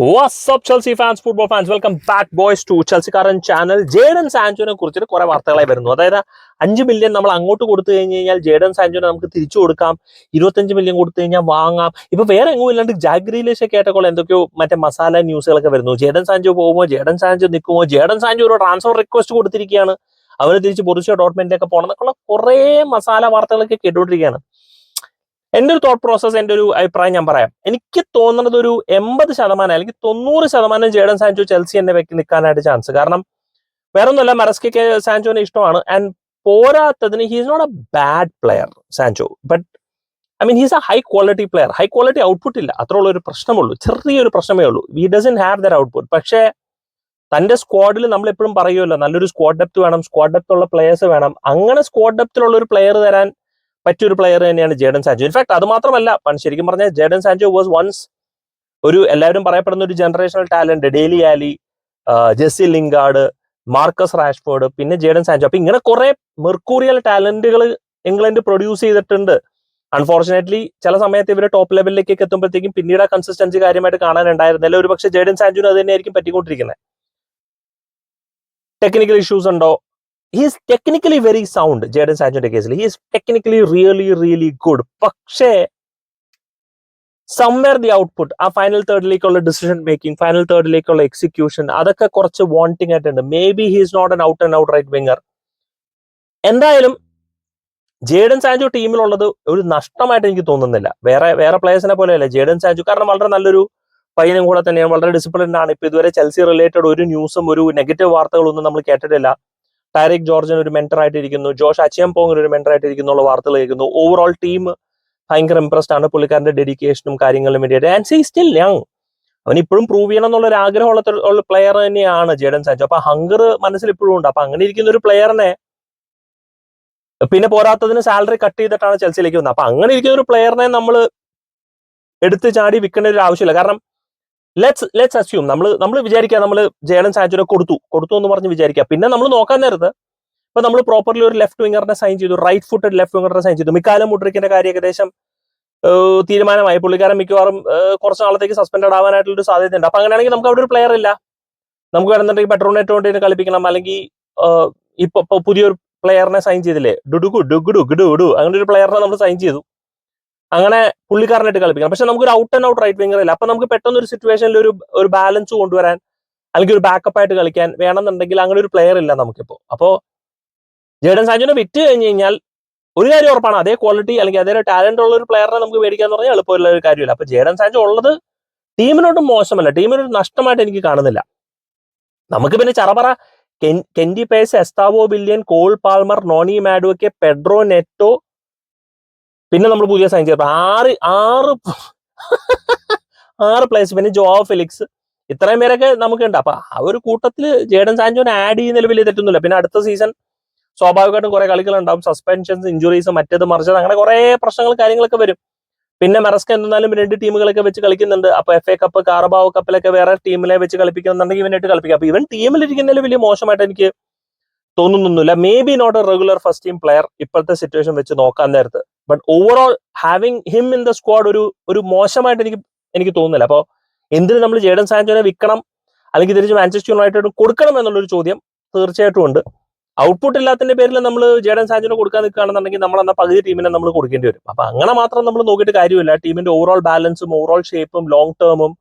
WhatsApp Chelsea fans football fans welcome back boys to ചെൽസിക്കാരൻ channel Jadon സാൻജോനെ കുറിച്ചിട്ട് കുറെ വാർത്തകളായി വരുന്നു. അതായത് അഞ്ച് മില്യൺ നമ്മൾ അങ്ങോട്ട് കൊടുത്തു കഴിഞ്ഞ് കഴിഞ്ഞാൽ ജേഡൻ സാൻജോനെ നമുക്ക് തിരിച്ചു കൊടുക്കാം. ഇരുപത്തഞ്ച് മില്യൺ കൊടുത്തു കഴിഞ്ഞാൽ വാങ്ങാം. ഇപ്പൊ വേറെ എങ്ങും ഇല്ലാണ്ട് ജാഗ്രീലേഷ് കേട്ടപ്പോൾ എന്തൊക്കെയോ മറ്റേ മസാല ന്യൂസുകളൊക്കെ വരുന്നു. ജേഡൻ സാൻജോ പോകുമോ? ജേഡൻ സാൻജോ നിൽക്കുമോ? ജേഡൻ സാൻജോ ഒരു ട്രാൻസ്ഫർ റിക്വസ്റ്റ് കൊടുത്തിരിക്കുകയാണ്. അവന് തിരിച്ച് ബൊറുഷ്യ ഡോട്ട്മെന്റിലേക്ക് പോകണം. എന്നൊക്കെയുള്ള കുറെ മസാല വാർത്തകളൊക്കെ കേട്ടുകൊണ്ടിരിക്കുകയാണ്. എന്റെ ഒരു തോട്ട് പ്രോസസ് എന്റെ ഒരു അഭിപ്രായം ഞാൻ പറയാം. എനിക്ക് തോന്നുന്നത് ഒരു എൺപത് ശതമാനം അല്ലെങ്കിൽ തൊണ്ണൂറ് ശതമാനം ജേഡൻ സാൻചോ ചെൽസി എന്നെ വെക്കി നിൽക്കാനായിട്ട് ചാൻസ് കാരണം വേറെ ഒന്നുമല്ല മെറസ്കയ്ക്ക് സാൻചോനെ ഇഷ്ടമാണ്. ആൻഡ് പോരാത്തതിന് he's not a bad player Sancho. But I mean he's a high quality player high quality output ഇല്ല. അത്ര ഒരു പ്രശ്നമുള്ളൂ. ചെറിയൊരു പ്രശ്നമേ ഉള്ളൂ. We doesn't have their output പക്ഷേ തന്റെ സ്ക്വാഡിൽ നമ്മൾ എപ്പോഴും പറയുമല്ലോ നല്ലൊരു സ്ക്വാഡ് ഡെപ്ത് വേണം സ്ക്വാഡ് ഡെപ്ത് ഉള്ള പ്ലേയേഴ്സ് വേണം. അങ്ങനെ സ്ക്വാഡ് ഡെപ്തിലുള്ള ഒരു പ്ലെയർ തരാൻ പറ്റിയൊരു പ്ലെയർ തന്നെയാണ് ജേഡൻ സാൻജോ ഇൻഫാക്ട് അത് മാത്രമല്ല ശരിക്കും പറഞ്ഞാൽ ജേഡൻ സാൻജോ വാസ് വൺസ് ഒരു എല്ലാവരും പറയപ്പെടുന്ന ഒരു generational talent Dele Alli Jesse Lingard Marcus Rashford പിന്നെ ജേഡൻ സാൻജോ അപ്പൊ ഇങ്ങനെ കുറെ മെർക്കൂറിയൽ ടാലന്റുകൾ ഇംഗ്ലണ്ട് പ്രൊഡ്യൂസ് ചെയ്തിട്ടുണ്ട്. അൺഫോർച്ചുനേറ്റ്ലി ചില സമയത്ത് ഇവരെ ടോപ്പ് ലെവലിലേക്കൊക്കെ എത്തുമ്പോഴത്തേക്കും പിന്നീട് ആ കൺസിസ്റ്റൻസി കാര്യമായിട്ട് കാണാനുണ്ടായിരുന്നില്ല. ഒരു പക്ഷേ ജേഡൻ സാഞ്ചുവിന് അത് തന്നെയായിരിക്കും പറ്റിക്കൊണ്ടിരിക്കുന്നത്. ടെക്നിക്കൽ ഇഷ്യൂസ് ഉണ്ടോ? He's technically very sound Jadon സാൻജോന്റെ കേസിൽ he's technically really really good പക്ഷേ സംവെയർ ദി ഔട്ട്പുട്ട് ആ ഫൈനൽ തേർഡിലേക്കുള്ള ഡിസിഷൻ മേക്കിംഗ് ഫൈനൽ തേർഡിലേക്കുള്ള എക്സിക്യൂഷൻ അതൊക്കെ കുറച്ച് വാണ്ടിങ് ആയിട്ടുണ്ട്. Maybe he's not an out and out right winger എന്തായാലും ജേഡൻ സാഞ്ചു ടീമിലുള്ളത് ഒരു നഷ്ടമായിട്ട് എനിക്ക് തോന്നുന്നില്ല. വേറെ വേറെ പ്ലേയേഴ്സിനെ പോലെയല്ല. ജേഡൻ സാഞ്ചു കാരണം വളരെ നല്ലൊരു പയ്യനും കൂടെ തന്നെയാണ്. വളരെ ഡിസിപ്ലിൻഡ് ആണ്. ഇപ്പൊ ഇതുവരെ ചെൽസി റിലേറ്റഡ് ഒരു ന്യൂസും ഒരു നെഗറ്റീവ് വാർത്തകളൊന്നും നമ്മൾ കേട്ടിട്ടില്ല. ടൈറിക് ജോർജൻ ഒരു മെന്റർ ആയിട്ടിരിക്കുന്നു. ജോഷ് അച്ചിയംപോങ്ങിന് ഒരു മെന്റർ ആയിട്ടിരിക്കുന്നു ഉള്ള വാർത്തകൾ കേൾക്കുന്നു. ഓവറോൾ ടീം ഭയങ്കര ഇംപ്രസ്ഡ് ആണ്. പുള്ളിക്കാരന്റെ ഡെഡിക്കേഷനും കാര്യങ്ങളും വേണ്ടിയിട്ട്. ആൻഡ് സീ സ്റ്റിൽ യങ് അവൻ ഇപ്പോഴും പ്രൂവ് ചെയ്യണം എന്നുള്ള ഒരു ആഗ്രഹമുള്ള പ്ലെയർ തന്നെയാണ് ജേഡൻ സാൻജോ അപ്പൊ ഹങ്കർ മനസ്സിൽ ഇപ്പോഴും ഉണ്ട്. അപ്പൊ അങ്ങനെ ഇരിക്കുന്ന ഒരു പ്ലെയറിനെ പിന്നെ പോരാത്തതിന് സാലറി കട്ട് ചെയ്തിട്ടാണ് ചെൽസിയിലേക്ക് വന്നത്. അപ്പൊ അങ്ങനെ ഇരിക്കുന്ന ഒരു പ്ലെയറിനെ നമ്മൾ എടുത്തു ചാടി വിൽക്കേണ്ട ഒരു ആവശ്യമില്ല. കാരണം ലെറ്റ്സ് ലെറ്റ്സ് അസ്യൂം നമ്മൾ നമ്മൾ വിചാരിക്കുക നമ്മൾ ജേഡൻ സാൻജോനെ കൊടുത്തു. കൊടുത്തു എന്ന് പറഞ്ഞ് വിചാരിക്കുക പിന്നെ നമ്മൾ നോക്കാൻ നേരത്ത് ഇപ്പൊ നമ്മൾ പ്രോപ്പർലി ഒരു ലെഫ്റ്റ് വിംഗറിനെ സൈൻ ചെയ്തു. റൈറ്റ് ഫുട്ടഡ് ലെഫ്റ്റ് വിംഗറിനെ സൈൻ ചെയ്തു. മിക്കാലം മുട്രിക്കിന്റെ കാര്യം ഏകദേശം തീരുമാനമായി. പുള്ളിക്കാരൻ മിക്കവാറും കുറച്ച് നാളത്തേക്ക് സസ്പെൻഡ് ആവാനായിട്ടുള്ള ഒരു സാധ്യതയുണ്ട്. അപ്പൊ അങ്ങനെയാണെങ്കിൽ നമുക്ക് അവിടെ ഒരു പ്ലെയർ ഇല്ല. നമുക്ക് വേണമെന്നുണ്ടെങ്കിൽ പെട്രോണേറ്റ് കൊണ്ട് കളിപ്പിക്കണം. അല്ലെങ്കിൽ ഇപ്പൊ പുതിയൊരു പ്ലെയറിനെ സൈൻ ചെയ്തില്ലേ? ഡുഡുഗു ഡുഗുഡു ഗുഡു ഡു അങ്ങനെ ഒരു പ്ലെയറിനെ നമ്മൾ സൈൻ ചെയ്തു. അങ്ങനെ പുള്ളിക്കാരനായിട്ട് കളിപ്പിക്കണം. പക്ഷെ നമുക്ക് ഒരു out and out right winger ഇല്ല അപ്പൊ നമുക്ക് പെട്ടെന്ന് ഒരു സിറ്റുവേഷനിൽ ഒരു ഒരു ബാലൻസ് കൊണ്ടുവരാൻ അല്ലെങ്കിൽ ഒരു ബാക്കപ്പ് ആയിട്ട് കളിക്കാൻ വേണമെന്നുണ്ടെങ്കിൽ അങ്ങനെ ഒരു പ്ലെയർ ഇല്ല നമുക്കിപ്പോ. അപ്പോ ജേഡൻ സാഞ്ചുനെ വിറ്റ് കഴിഞ്ഞു കഴിഞ്ഞാൽ ഒരു കാര്യം ഉറപ്പാണ്. അതേ ക്വാളിറ്റി അല്ലെങ്കിൽ അതേ ടാലന്റ് ഉള്ള ഒരു പ്ലെയറിനെ നമുക്ക് മേടിക്കാന്ന് പറഞ്ഞാൽ എളുപ്പമുള്ള ഒരു കാര്യമില്ല. അപ്പൊ ജേഡൻ സാഞ്ചോ ഉള്ളത് ടീമിനോട് മോശമല്ല. ടീമിനൊരു നഷ്ടമായിട്ട് എനിക്ക് കാണുന്നില്ല. നമുക്ക് പിന്നെ ചറപറ Kendry Paez Estevao Willian Cole Palmer Noni Madueke Pedro Neto പിന്നെ നമ്മൾ പുതിയ സൈൻ ചെയ്തപ്പോൾ ആറ് ആറ് ആറ് പ്ലേസ് പിന്നെ ജോ ഫെലിക്സ്. ഇത്രയും പേരൊക്കെ നമുക്കുണ്ട്. അപ്പൊ ആ ഒരു കൂട്ടത്തിൽ ജേഡൻ സാൻജോനെ ആഡ് ചെയ്യുന്നതിൽ വലിയ തെറ്റൊന്നുമില്ല പിന്നെ അടുത്ത സീസൺ സ്വാഭാവികമായിട്ടും കുറെ കളികൾ ഉണ്ടാവും സസ്പെൻഷൻസ് ഇഞ്ചുറീസ് മറ്റേത് മറിച്ചത് അങ്ങനെ കുറെ പ്രശ്നങ്ങൾ കാര്യങ്ങളൊക്കെ വരും. പിന്നെ മെറസ്ക എന്നാലും രണ്ട് ടീമുകളൊക്കെ വെച്ച് കളിക്കുന്നുണ്ട്. അപ്പൊ എഫ് എ കപ്പ് കാർബാവ് കപ്പിലൊക്കെ വേറെ ടീമിലെ വെച്ച് കളിപ്പിക്കുന്നുണ്ടെങ്കിൽ ഇവനായിട്ട് കളിപ്പിക്കാം. അപ്പൊ ഇവൻ ടീമിലിരിക്കുന്നതിൽ വലിയ മോശമായിട്ട് എനിക്ക് തോന്നുന്നൊന്നുമില്ല. Maybe not a regular first team player ഇപ്പോഴത്തെ സിറ്റുവേഷൻ വെച്ച് നോക്കാൻ നേരത്ത്. But overall having him in the squad ഒരു ഒരു മോശമായിട്ട് എനിക്ക് എനിക്ക് തോന്നുന്നില്ല. അപ്പോൾ എന്തിന് നമ്മൾ ജേഡൻ സാൻജോനെ വിൽക്കണം? അല്ലെങ്കിൽ തിരിച്ച് മാഞ്ചസ്റ്റർ യുണൈറ്റഡ് കൊടുക്കണം എന്നുള്ളൊരു ചോദ്യം തീർച്ചയായിട്ടും ഉണ്ട്. ഔട്ട്പുട്ട് ഇല്ലാത്തതിന്റെ പേരിൽ നമ്മൾ ജേഡൻ സാഞ്ചോനെ കൊടുക്കാൻ നിൽക്കുകയാണെന്നുണ്ടെങ്കിൽ നമ്മൾ എന്നാൽ പകുതി ടീമിനെ നമ്മൾ കൊടുക്കേണ്ടി വരും. അപ്പൊ അങ്ങനെ മാത്രം നമ്മൾ നോക്കിയിട്ട് കാര്യമില്ല. ടീമിന്റെ ഓവറോൾ ബാലൻസും ഓവറോൾ ഷേപ്പും ലോങ് ടേമും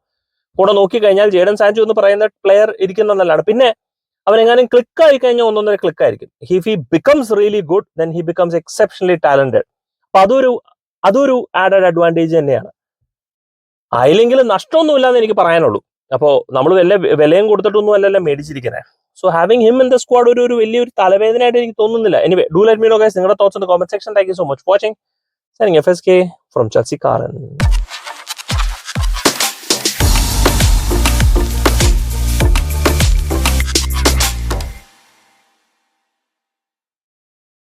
കൂടെ നോക്കി കഴിഞ്ഞാൽ ജേഡൻ സാഞ്ചു എന്ന് പറയുന്ന പ്ലെയർ ഇരിക്കുന്നതല്ലാണ് പിന്നെ അവൻ എങ്ങാനും ക്ലിക്ക് ആയി കഴിഞ്ഞാൽ ഒന്നൊന്നര ക്ലിക്ക് ആയിരിക്കും. If he becomes really good then he becomes exceptionally talented അപ്പൊ അതൊരു അതൊരു ആഡഡ് അഡ്വാന്റേജ് തന്നെയാണ്. ആയില്ലെങ്കിൽ നഷ്ടമൊന്നുമില്ല എന്ന് എനിക്ക് പറയാനുള്ളൂ. അപ്പോൾ നമ്മൾ വല്ല വിലയും കൊടുത്തിട്ടൊന്നും അല്ലല്ലോ മേടിച്ചിരിക്കുന്നത് so having him in the squad ഒരു ഒരു വലിയൊരു തലവേദനയായിട്ട് എനിക്ക് തോന്നുന്നില്ല. Anyway do let me know guys നിങ്ങളുടെ thoughts in the comment section thank you so much watching sharing F S K from Chelsea കാരൻ